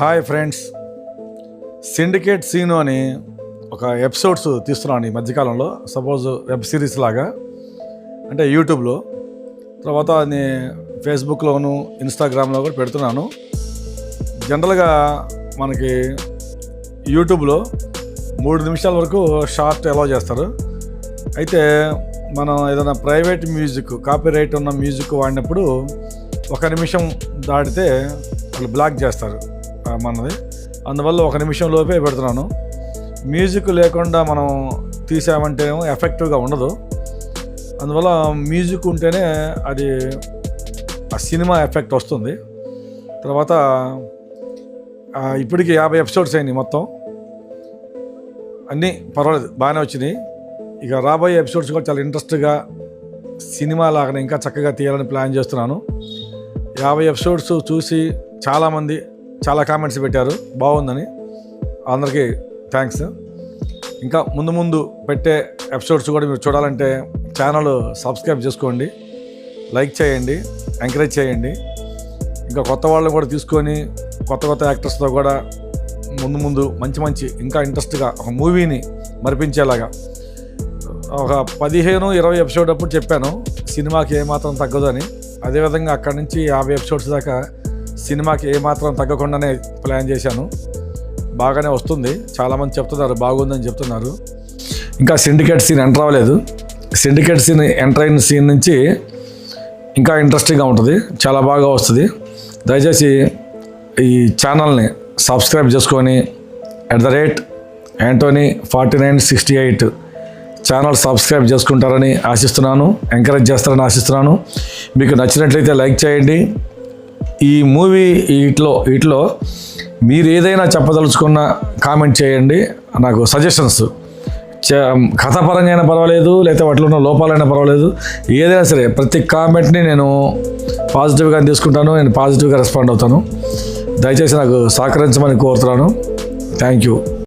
Hi friends. Syndicate scene అని ఒక episodes తీస్తున్నాను ఈ మధ్యకాలంలో. సపోజ్ వెబ్ సిరీస్ లాగా. అంటే యూట్యూబ్లో. తర్వాత అది ఫేస్బుక్లోను ఇన్స్టాగ్రామ్లో కూడా పెడుతున్నాను. జనరల్గా మనకి యూట్యూబ్లో మూడు నిమిషాల వరకు షార్ట్ అలౌ చేస్తారు. అయితే మనం ఏదైనా ప్రైవేట్ మ్యూజిక్ కాపీ రైట్ ఉన్న మ్యూజిక్ వాడినప్పుడు ఒక నిమిషం దాటితే వాళ్ళు బ్లాక్ చేస్తారు. ఆ, మనది అందువల్ల ఒక నిమిషం లోపే పెడుతున్నాను. మ్యూజిక్ లేకుండా మనం తీసామంటే ఏమో ఎఫెక్టివ్గా ఉండదు. అందువల్ల మ్యూజిక్ ఉంటేనే అది ఆ సినిమా ఎఫెక్ట్ వస్తుంది. తర్వాత ఇప్పటికి యాభై ఎపిసోడ్స్ అయినాయి మొత్తం. అన్నీ పర్వాలేదు బాగానే వచ్చినాయి. ఇక రాబోయే ఎపిసోడ్స్ కూడా చాలా ఇంట్రెస్ట్గా సినిమా లాగానే ఇంకా చక్కగా తీయాలని ప్లాన్ చేస్తున్నాను. యాభై ఎపిసోడ్స్ చూసి చాలామంది చాలా కామెంట్స్ పెట్టారు. బాగుందని. అందరికీ థ్యాంక్స్ ఇంకా ముందు ముందు పెట్టే ఎపిసోడ్స్ కూడా మీరు చూడాలంటే ఛానల్ సబ్స్క్రైబ్ చేసుకోండి. లైక్ చేయండి. ఎంకరేజ్ చేయండి. ఇంకా కొత్త వాళ్ళని కూడా తీసుకొని కొత్త కొత్త యాక్టర్స్తో కూడా ముందు ముందు మంచి మంచి ఇంకా ఇంట్రెస్ట్గా ఒక మూవీని మరిపించేలాగా. ఒక పదిహేను ఇరవై ఎపిసోడ్ అప్పుడు చెప్పాను. సినిమాకి ఏమాత్రం తగ్గదు అని. అదేవిధంగా అక్కడి నుంచి యాభై ఎపిసోడ్స్ దాకా సినిమాకి ఏమాత్రం తగ్గకుండానే ప్లాన్ చేశాను. బాగానే వస్తుంది. చాలామంది చెప్తున్నారు బాగుందని చెప్తున్నారు. ఇంకా సిండికేట్ సీన్ ఎంటర్ అవ్వలేదు. సిండికేట్ సీన్ ఎంటర్ అయిన సీన్ నుంచి ఇంకా ఇంట్రెస్టింగ్గా ఉంటుంది. చాలా బాగా వస్తుంది. దయచేసి ఈ ఛానల్ని సబ్స్క్రైబ్ చేసుకొని at the rate Antony forty nine sixty eight channel subscribe చేసుకుంటారని ఆశిస్తున్నాను ఎంకరేజ్ చేస్తారని ఆశిస్తున్నాను. మీకు నచ్చినట్లయితే లైక్ చేయండి. ఈ మూవీ వీటిలో వీటిలో మీరు ఏదైనా చెప్పదలుచుకున్న కామెంట్ చేయండి. నాకు సజెషన్స్ కథపరంగా అయినా పర్వాలేదు లేకపోతే వాటిలో ఉన్న లోపాలైనా పర్వాలేదు. ఏదైనా సరే ప్రతి కామెంట్ని నేను పాజిటివ్గా తీసుకుంటాను. నేను పాజిటివ్గా రెస్పాండ్ అవుతాను. దయచేసి నాకు సహకరించమని కోరుతున్నాను. Thank you